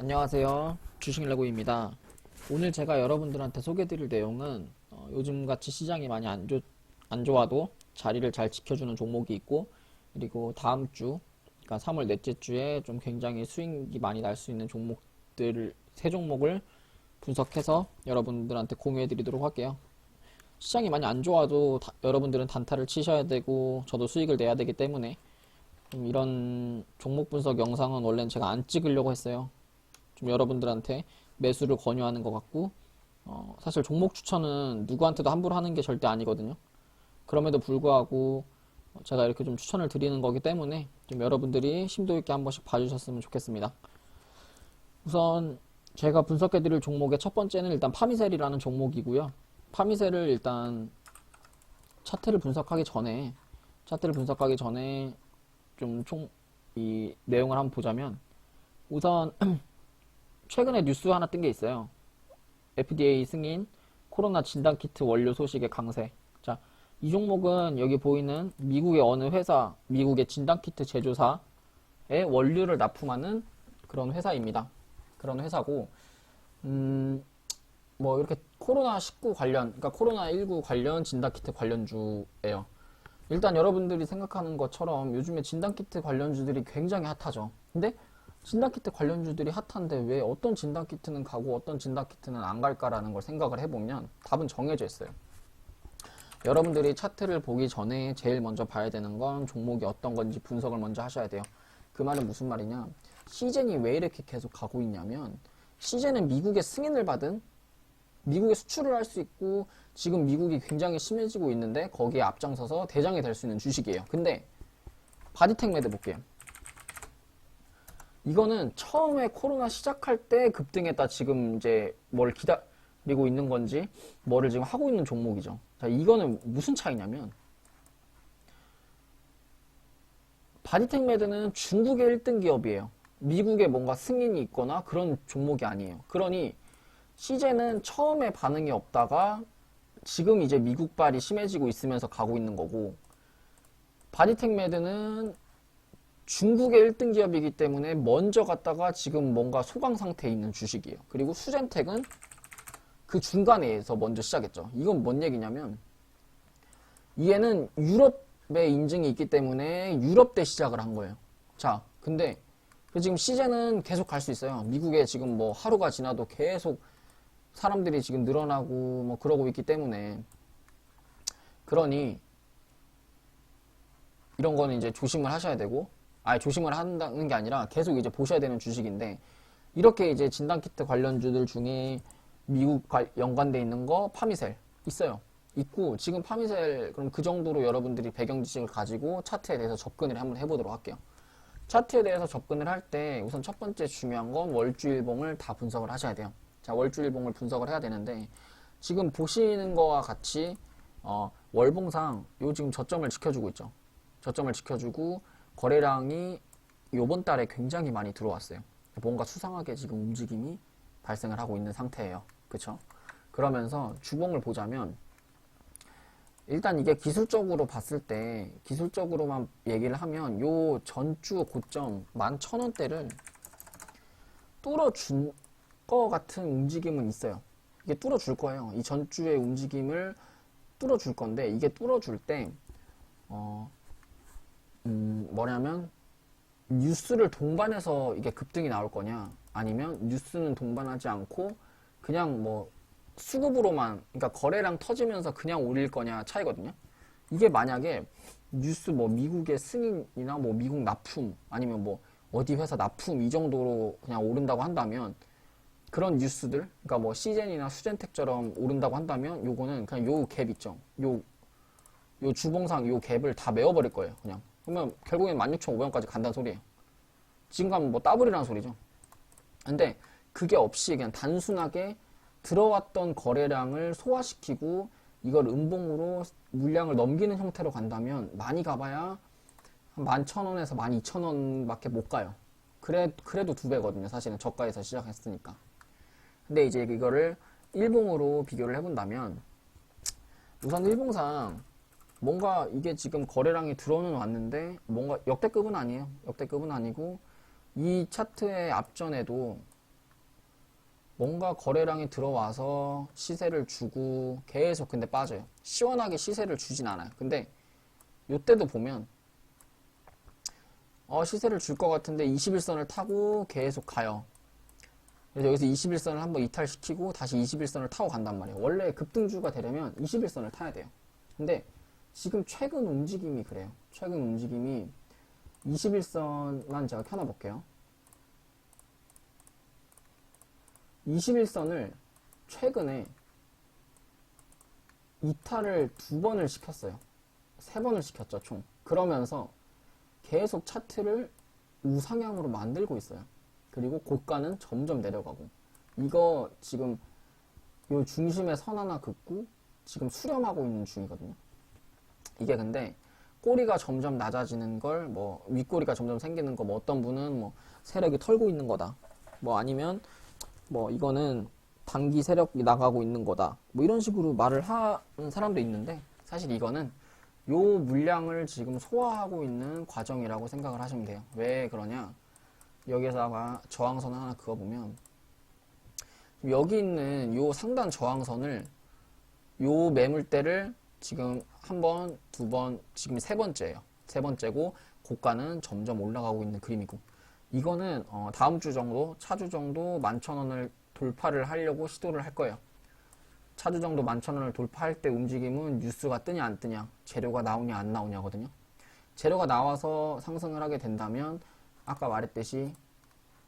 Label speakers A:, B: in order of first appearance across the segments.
A: 안녕하세요. 주식레고입니다. 오늘 제가 여러분들한테 소개드릴 내용은 어, 요즘같이 시장이 많이 안, 좋, 안 좋아도 자리를 잘 지켜주는 종목이 있고 그리고 다음 주, 그러니까 3월 넷째 주에 좀 굉장히 수익이 많이 날 수 있는 종목들을 세 종목을 분석해서 여러분들한테 공유해 드리도록 할게요. 시장이 많이 안 좋아도 다- 여러분들은 단타를 치셔야 되고 저도 수익을 내야 되기 때문에 좀 이런 종목 분석 영상은 원래는 제가 안 찍으려고 했어요. 좀 여러분들한테 매수를 권유하는 것 같고 어, 사실 종목 추천은 누구한테도 함부로 하는 게 절대 아니거든요. 그럼에도 불구하고 어, 제가 이렇게 좀 추천을 드리는 거기 때문에 좀 여러분들이 심도 있게 한 번씩 봐주셨으면 좋겠습니다. 우선 제가 분석해 드릴 종목의 첫 번째는 일단 파미셀이라는 종목이고요. 파미셀을 일단 차트를 분석하기 전에 차트를 분석하기 전에 좀 총 이 내용을 한번 보자면 우선 최근에 뉴스 하나 뜬 게 있어요. FDA 승인 코로나 진단 키트 원료 소식의 강세. 자, 이 종목은 여기 보이는 미국의 어느 회사, 미국의 진단 키트 제조사에 원료를 납품하는 그런 회사입니다. 그런 회사고, 음, 뭐 이렇게 코로나19 관련, 그러니까 코로나19 관련 진단 키트 관련주예요. 일단 여러분들이 생각하는 것처럼 요즘에 진단 키트 관련주들이 굉장히 핫하죠. 근데 진단키트 관련주들이 핫한데 왜 어떤 진단키트는 가고 어떤 진단키트는 안 갈까라는 걸 생각을 해보면 답은 정해져 있어요. 여러분들이 차트를 보기 전에 제일 먼저 봐야 되는 건 종목이 어떤 건지 분석을 먼저 하셔야 돼요. 그 말은 무슨 말이냐? 시젠이 왜 이렇게 계속 가고 있냐면 시젠은 미국의 승인을 받은 미국에 수출을 할 수 있고 지금 미국이 굉장히 심해지고 있는데 거기에 앞장서서 대장이 될 수 있는 주식이에요. 근데 바디텍 매드 볼게요. 이거는 처음에 코로나 시작할 때 급등했다 지금 이제 뭘 기다리고 있는 건지 뭐를 지금 하고 있는 종목이죠. 자, 이거는 무슨 차이냐면 바디텍 매드는 중국의 1등 기업이에요. 미국에 뭔가 승인이 있거나 그런 종목이 아니에요. 그러니 시제는 처음에 반응이 없다가 지금 이제 미국발이 심해지고 있으면서 가고 있는 거고 바디텍 매드는 중국의 1등 기업이기 때문에 먼저 갔다가 지금 뭔가 소강 상태에 있는 주식이에요. 그리고 수젠텍은 그 중간에서 먼저 시작했죠. 이건 뭔 얘기냐면 얘는 유럽의 인증이 있기 때문에 유럽 때 시작을 한 거예요. 자, 근데 그 지금 시제는 계속 갈 수 있어요. 미국에 지금 뭐 하루가 지나도 계속 사람들이 지금 늘어나고 뭐 그러고 있기 때문에 그러니 이런 거는 이제 조심을 하셔야 되고 아예 조심을 한다는 게 아니라 계속 이제 보셔야 되는 주식인데 이렇게 이제 진단키트 관련주들 중에 미국 관- 연관돼 있는 거 파미셀 있어요. 있고 지금 파미셀 그럼 그 정도로 여러분들이 배경 지식을 가지고 차트에 대해서 접근을 한번 해보도록 할게요. 차트에 대해서 접근을 할 때 우선 첫 번째 중요한 건 월주일봉을 다 분석을 하셔야 돼요. 자, 월주일봉을 분석을 해야 되는데 지금 보시는 거와 같이 어, 월봉상 요 지금 저점을 지켜주고 있죠. 저점을 지켜주고 거래량이 요번 달에 굉장히 많이 들어왔어요. 뭔가 수상하게 지금 움직임이 발생을 하고 있는 상태예요. 그쵸? 그러면서 주봉을 보자면 일단 이게 기술적으로 봤을 때 기술적으로만 얘기를 하면 요 전주 고점 11,000원대를 뚫어준 거 같은 움직임은 있어요. 이게 뚫어줄 거예요. 이 전주의 움직임을 뚫어줄 건데 이게 뚫어줄 때 어, 음, 뭐냐면 뉴스를 동반해서 이게 급등이 나올 거냐 아니면 뉴스는 동반하지 않고 그냥 뭐 수급으로만 그러니까 거래량 터지면서 그냥 올릴 거냐 차이거든요. 이게 만약에 뉴스 뭐 미국의 승인이나 뭐 미국 납품 아니면 뭐 어디 회사 납품 이 정도로 그냥 오른다고 한다면 그런 뉴스들 그러니까 뭐 시젠이나 수젠텍처럼 오른다고 한다면 요거는 그냥 요 갭 있죠. 요 요 주봉상 요 갭을 다 메워버릴 거예요. 그냥 그러면 결국엔 16,500원까지 간다는 소리예요. 지금 가면 뭐 더블이라는 소리죠. 근데 그게 없이 그냥 단순하게 들어왔던 거래량을 소화시키고 이걸 음봉으로 물량을 넘기는 형태로 간다면 많이 가봐야 한 11,000원에서 12,000원밖에 못 가요. 그래, 그래도 두 배거든요. 사실은 저가에서 시작했으니까. 근데 이제 이거를 일봉으로 비교를 해본다면 우선 일봉상 뭔가 이게 지금 거래량이 들어오는 왔는데 뭔가 역대급은 아니에요. 역대급은 아니고 이 차트의 앞전에도 뭔가 거래량이 들어와서 시세를 주고 계속 근데 빠져요. 시원하게 시세를 주진 않아요. 근데 요때도 보면 어, 시세를 줄 것 같은데 21선을 타고 계속 가요. 그래서 여기서 21선을 한번 이탈시키고 다시 21선을 타고 간단 말이에요. 원래 급등주가 되려면 21선을 타야 돼요. 근데 지금 최근 움직임이 그래요. 최근 움직임이 21선만 제가 켜놔볼게요. 21선을 최근에 이탈을 두 번을 시켰어요. 세 번을 시켰죠, 총. 그러면서 계속 차트를 우상향으로 만들고 있어요. 그리고 고가는 점점 내려가고. 이거 지금 요 중심에 선 하나 긋고 지금 수렴하고 있는 중이거든요. 이게 근데 꼬리가 점점 낮아지는 걸 뭐 윗꼬리가 점점 생기는 거 뭐 어떤 분은 뭐 세력이 털고 있는 거다. 뭐 아니면 뭐 이거는 단기 세력이 나가고 있는 거다. 뭐 이런 식으로 말을 하는 사람도 있는데 사실 이거는 요 물량을 지금 소화하고 있는 과정이라고 생각을 하시면 돼요. 왜 그러냐? 여기다가 저항선을 하나 그어보면 여기 있는 요 상단 저항선을 요 매물대를 지금 한 번, 두 번, 지금 세 번째예요. 세 번째고 고가는 점점 올라가고 있는 그림이고 이거는 어, 다음 주 정도, 차주 정도 11,000원을 돌파를 하려고 시도를 할 거예요. 차주 정도 11,000원을 돌파할 때 움직임은 뉴스가 뜨냐 안 뜨냐, 재료가 나오냐 안 나오냐거든요. 재료가 나와서 상승을 하게 된다면 아까 말했듯이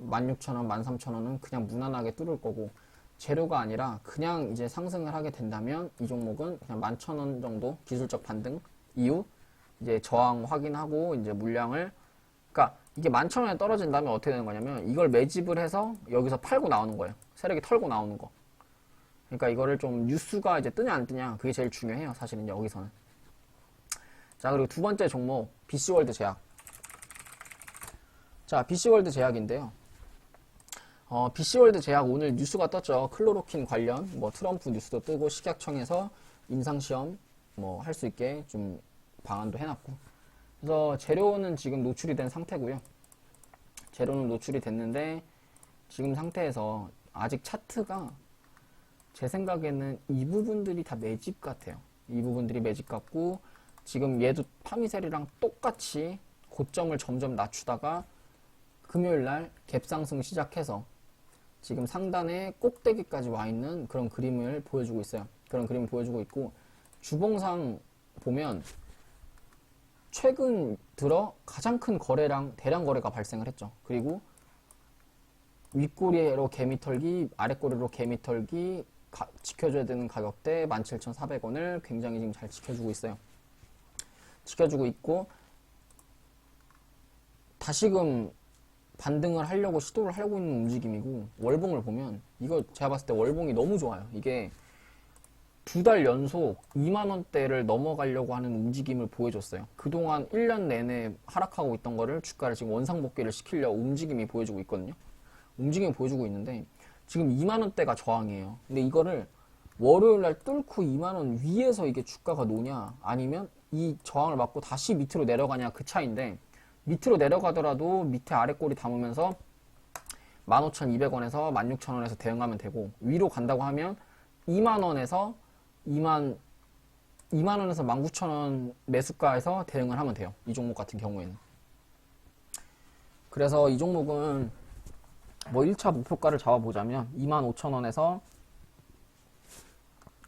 A: 16,000원, 13,000원은 그냥 무난하게 뚫을 거고 재료가 아니라 그냥 이제 상승을 하게 된다면 이 종목은 그냥 11,000원 정도 기술적 반등 이후 이제 저항 확인하고 이제 물량을 그러니까 이게 11,000원에 떨어진다면 어떻게 되는 거냐면 이걸 매집을 해서 여기서 팔고 나오는 거예요. 세력이 털고 나오는 거. 그러니까 이거를 좀 뉴스가 이제 뜨냐 안 뜨냐 그게 제일 중요해요. 사실은 여기서는. 자 그리고 두 번째 종목 BC월드 제약. 자 BC월드 제약인데요. 어, BC월드 제약 오늘 뉴스가 떴죠. 클로로킨 관련 뭐 트럼프 뉴스도 뜨고 식약청에서 임상시험 뭐 할 수 있게 좀 방안도 해놨고. 그래서 재료는 지금 노출이 된 상태고요. 재료는 노출이 됐는데 지금 상태에서 아직 차트가 제 생각에는 이 부분들이 다 매집 같아요. 이 부분들이 매집 같고 지금 얘도 파미셀이랑 똑같이 고점을 점점 낮추다가 금요일 날 갭상승 시작해서 지금 상단에 꼭대기까지 와 있는 그런 그림을 보여주고 있어요. 그런 그림을 보여주고 있고 주봉상 보면 최근 들어 가장 큰 거래량 대량 거래가 발생을 했죠. 그리고 윗꼬리로 개미 털기, 아랫꼬리로 개미 털기 가- 지켜줘야 되는 가격대 17,400원을 굉장히 지금 잘 지켜주고 있어요. 지켜주고 있고 다시금 반등을 하려고 시도를 하려고 있는 움직임이고 월봉을 보면 이거 제가 봤을 때 월봉이 너무 좋아요. 이게 두 달 연속 2만 원대를 넘어가려고 하는 움직임을 보여줬어요. 그동안 1년 내내 하락하고 있던 거를 주가를 지금 원상복귀를 시키려고 움직임이 보여주고 있거든요. 움직임을 보여주고 있는데 지금 2만 원대가 저항이에요. 근데 이거를 월요일 날 뚫고 2만 원 위에서 이게 주가가 노냐 아니면 이 저항을 맞고 다시 밑으로 내려가냐 그 차인데 밑으로 내려가더라도 밑에 아래 꼬리 담으면서 15,200원에서 16,000원에서 대응하면 되고 위로 간다고 하면 2만원에서 2만 2만원에서 19,000원 매수가에서 대응을 하면 돼요. 이 종목 같은 경우에는. 그래서 이 종목은 뭐 1차 목표가를 잡아보자면 25,000원에서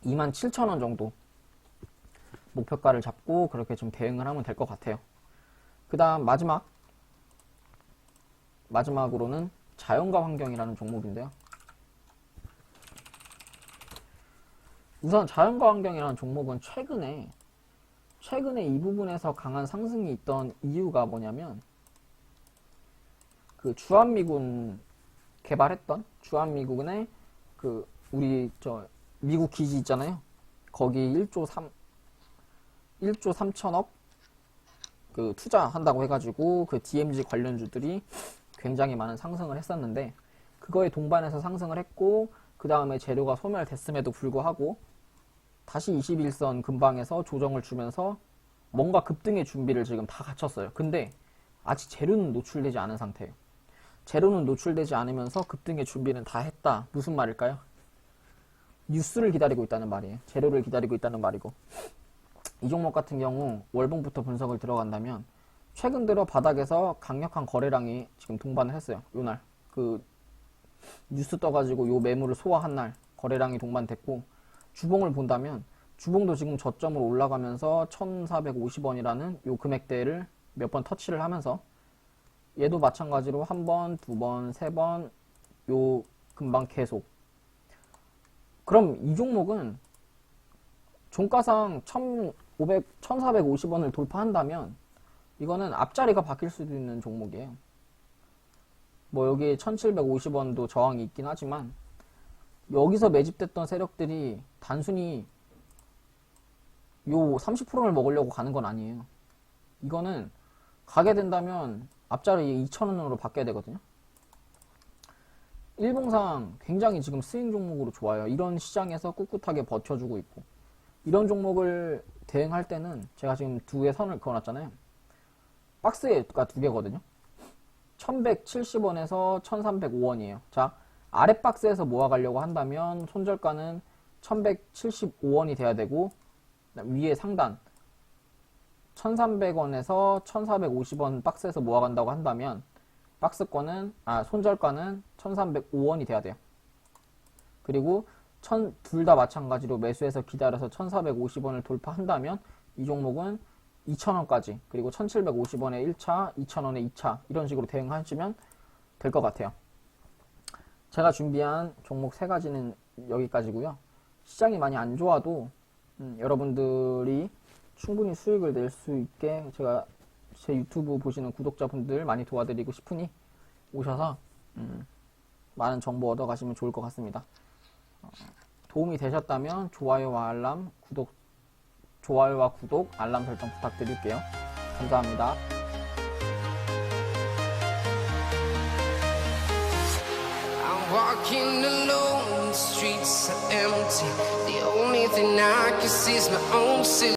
A: 27,000원 정도 목표가를 잡고 그렇게 좀 대응을 하면 될 것 같아요. 그 다음 마지막 마지막으로는 자연과 환경이라는 종목인데요. 우선 자연과 환경이라는 종목은 최근에 최근에 이 부분에서 강한 상승이 있던 이유가 뭐냐면 그 주한미군 개발했던 주한미군의 그 우리 저 미국 기지 있잖아요. 거기 1조 3 1조 3천억 그 투자한다고 해가지고 그 DMZ 관련주들이 굉장히 많은 상승을 했었는데 그거에 동반해서 상승을 했고 그 다음에 재료가 소멸됐음에도 불구하고 다시 21선 근방에서 조정을 주면서 뭔가 급등의 준비를 지금 다 갖췄어요. 근데 아직 재료는 노출되지 않은 상태예요. 재료는 노출되지 않으면서 급등의 준비는 다 했다. 무슨 말일까요? 뉴스를 기다리고 있다는 말이에요. 재료를 기다리고 있다는 말이고. 이 종목 같은 경우 월봉부터 분석을 들어간다면 최근 들어 바닥에서 강력한 거래량이 지금 동반을 했어요. 요날. 그 뉴스 떠가지고 요 매물을 소화한 날 거래량이 동반됐고 주봉을 본다면 주봉도 지금 저점으로 올라가면서 1450원이라는 요 금액대를 몇 번 터치를 하면서 얘도 마찬가지로 한 번, 두 번, 세 번, 요 금방 계속. 그럼 이 종목은 종가상 1,500, 1,450원을 돌파한다면 이거는 앞자리가 바뀔 수도 있는 종목이에요. 뭐 여기 1,750원도 저항이 있긴 하지만 여기서 매집됐던 세력들이 단순히 요 30%를 먹으려고 가는 건 아니에요. 이거는 가게 된다면 앞자리 2,000원으로 바뀌어야 되거든요. 일봉상 굉장히 지금 스윙 종목으로 좋아요. 이런 시장에서 꿋꿋하게 버텨주고 있고. 이런 종목을 대응할 때는 제가 지금 두 개 선을 그어놨잖아요. 박스가 두 개거든요. 1170원에서 1305원이에요. 자, 아래 박스에서 모아가려고 한다면 손절가는 1175원이 돼야 되고, 위에 상단 1300원에서 1450원 박스에서 모아간다고 한다면, 박스권은, 아, 손절가는 1305원이 돼야 돼요. 그리고 둘 다 마찬가지로 매수해서 기다려서 1450원을 돌파한다면, 이 종목은 2,000원까지 그리고 1,750원에 1차, 2,000원에 2차 이런 식으로 대응하시면 될 것 같아요. 제가 준비한 종목 세 가지는 여기까지고요. 시장이 많이 안 좋아도 음, 여러분들이 충분히 수익을 낼 수 있게 제가 제 유튜브 보시는 구독자분들 많이 도와드리고 싶으니 오셔서 음, 많은 정보 얻어 가시면 좋을 것 같습니다. 어, 도움이 되셨다면 좋아요와 알람, 구독 좋아요와 구독, 알람 설정 부탁드릴게요. 감사합니다.
B: Walking alone, the streets are empty. The only thing I can see is my own silhouette.